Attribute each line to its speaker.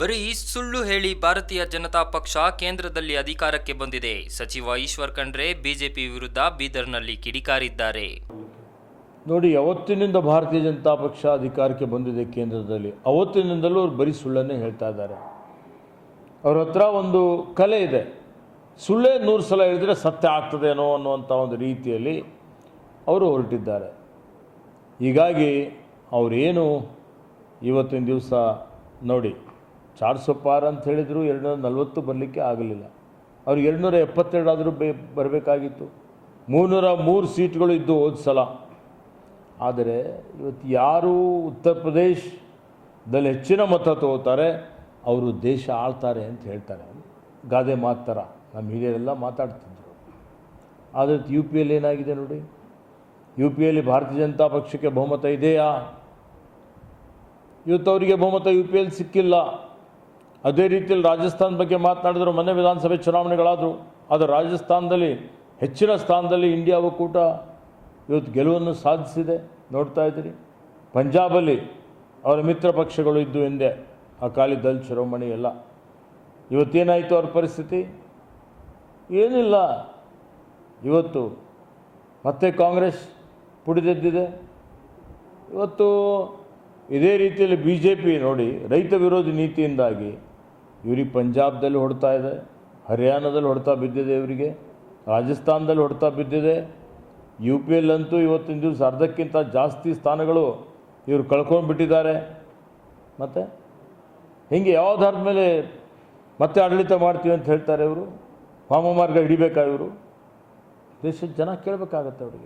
Speaker 1: ಬರೀ ಸುಳ್ಳು ಹೇಳಿ ಭಾರತೀಯ ಜನತಾ ಪಕ್ಷ ಕೇಂದ್ರದಲ್ಲಿ ಅಧಿಕಾರಕ್ಕೆ ಬಂದಿದೆ. ಸಚಿವ ಈಶ್ವರ್ ಖಂಡ್ರೆ ಬಿಜೆಪಿ ವಿರುದ್ಧ ಬೀದರ್ನಲ್ಲಿ ಕಿಡಿಕಾರಿದ್ದಾರೆ.
Speaker 2: ನೋಡಿ, ಅವತ್ತಿನಿಂದ ಭಾರತೀಯ ಜನತಾ ಪಕ್ಷ ಅಧಿಕಾರಕ್ಕೆ ಬಂದಿದೆ ಕೇಂದ್ರದಲ್ಲಿ. ಅವತ್ತಿನಿಂದಲೂ ಅವ್ರು ಬರೀ ಸುಳ್ಳನ್ನೇ ಹೇಳ್ತಾ ಇದ್ದಾರೆ. ಅವ್ರ ಹತ್ರ ಒಂದು ಕಲೆ ಇದೆ. ಸುಳ್ಳೇ ನೂರು ಸಲ ಹೇಳಿದ್ರೆ ಸತ್ಯ ಆಗ್ತದೇನೋ ಅನ್ನುವಂಥ ಒಂದು ರೀತಿಯಲ್ಲಿ ಅವರು ಹೊರಟಿದ್ದಾರೆ. ಹೀಗಾಗಿ ಅವರೇನು ಇವತ್ತಿನ ದಿವಸ ನೋಡಿ ಚಾರ್ಸೋ ಪಾರ್ ಅಂತ ಹೇಳಿದರು ಎರಡುನೂರ ನಲ್ವತ್ತು ಬರಲಿಕ್ಕೆ ಆಗಲಿಲ್ಲ. ಅವರು ಎರಡುನೂರ ಎಪ್ಪತ್ತೆರಡಾದರೂ ಬೇ, ಬರಬೇಕಾಗಿತ್ತು. ಮೂನ್ನೂರ ಮೂರು ಸೀಟ್ಗಳು ಇದ್ದು ಹೋದ ಸಲ. ಆದರೆ ಇವತ್ತು ಯಾರು ಉತ್ತರ ಪ್ರದೇಶದಲ್ಲಿ ಹೆಚ್ಚಿನ ಮತ ತಗೋತಾರೆ, ಅವರು ದೇಶ ಆಳ್ತಾರೆ ಅಂತ ಹೇಳ್ತಾರೆ. ಗಾದೆ ಮಾತು ಥರ ನಮ್ಮ ಹಿರಿಯರೆಲ್ಲ ಮಾತಾಡ್ತಿದ್ರು. ಆದರೆ ಯು ಪಿ ಎಲ್ಲಿ ಏನಾಗಿದೆ ನೋಡಿ? ಯು ಪಿಯಲ್ಲಿ ಭಾರತೀಯ ಜನತಾ ಪಕ್ಷಕ್ಕೆ ಬಹುಮತ ಇದೆಯಾ? ಇವತ್ತು ಅವರಿಗೆ ಬಹುಮತ ಯು ಪಿ ಎಲ್ ಸಿಕ್ಕಿಲ್ಲ. ಅದೇ ರೀತಿಯಲ್ಲಿ ರಾಜಸ್ಥಾನ ಬಗ್ಗೆ ಮಾತನಾಡಿದ್ರು, ಮೊನ್ನೆ ವಿಧಾನಸಭೆ ಚುನಾವಣೆಗಳಾದರೂ, ಆದರೆ ರಾಜಸ್ಥಾನದಲ್ಲಿ ಹೆಚ್ಚಿನ ಸ್ಥಾನದಲ್ಲಿ ಇಂಡಿಯಾ ಒಕ್ಕೂಟ ಇವತ್ತು ಗೆಲುವನ್ನು ಸಾಧಿಸಿದೆ. ನೋಡ್ತಾ ಇದ್ದೀರಿ. ಪಂಜಾಬಲ್ಲಿ ಅವರ ಮಿತ್ರ ಪಕ್ಷಗಳು ಇದ್ದು ಎಂದೇ ಅಕಾಲಿ ದಲ್ ಶಿರೋಮಣಿ ಎಲ್ಲ ಇವತ್ತೇನಾಯಿತು ಅವ್ರ ಪರಿಸ್ಥಿತಿ? ಏನಿಲ್ಲ. ಇವತ್ತು ಮತ್ತೆ ಕಾಂಗ್ರೆಸ್ ಪುಡಿದೆದ್ದಿದೆ. ಇವತ್ತು ಇದೇ ರೀತಿಯಲ್ಲಿ ಬಿ ಜೆ ಪಿ ನೋಡಿ, ರೈತ ವಿರೋಧಿ ನೀತಿಯಿಂದಾಗಿ ಇವ್ರಿಗೆ ಪಂಜಾಬ್ದಲ್ಲಿ ಹೊಡ್ತಾ ಇದೆ, ಹರಿಯಾಣದಲ್ಲಿ ಹೊಡ್ತಾ ಬಿದ್ದಿದೆ ಇವರಿಗೆ, ರಾಜಸ್ಥಾನದಲ್ಲಿ ಹೊಡ್ತಾ ಬಿದ್ದಿದೆ. ಯು ಪಿ ಎಲ್ಲಂತೂ ಇವತ್ತಿನ ದಿವಸ ಅರ್ಧಕ್ಕಿಂತ ಜಾಸ್ತಿ ಸ್ಥಾನಗಳು ಇವರು ಕಳ್ಕೊಂಡ್ಬಿಟ್ಟಿದ್ದಾರೆ. ಮತ್ತು? ಹಿಂಗೆ ಯಾವ್ದಾದ ಮೇಲೆ ಮತ್ತೆ ಆಡಳಿತ ಮಾಡ್ತೀವಿ ಅಂತ ಹೇಳ್ತಾರೆ ಇವರು? ವಾಮ ಮಾರ್ಗ ಹಿಡಿಬೇಕಾ ಇವರು? ದೇಶದ ಜನ ಕೇಳಬೇಕಾಗತ್ತೆ ಅವರಿಗೆ.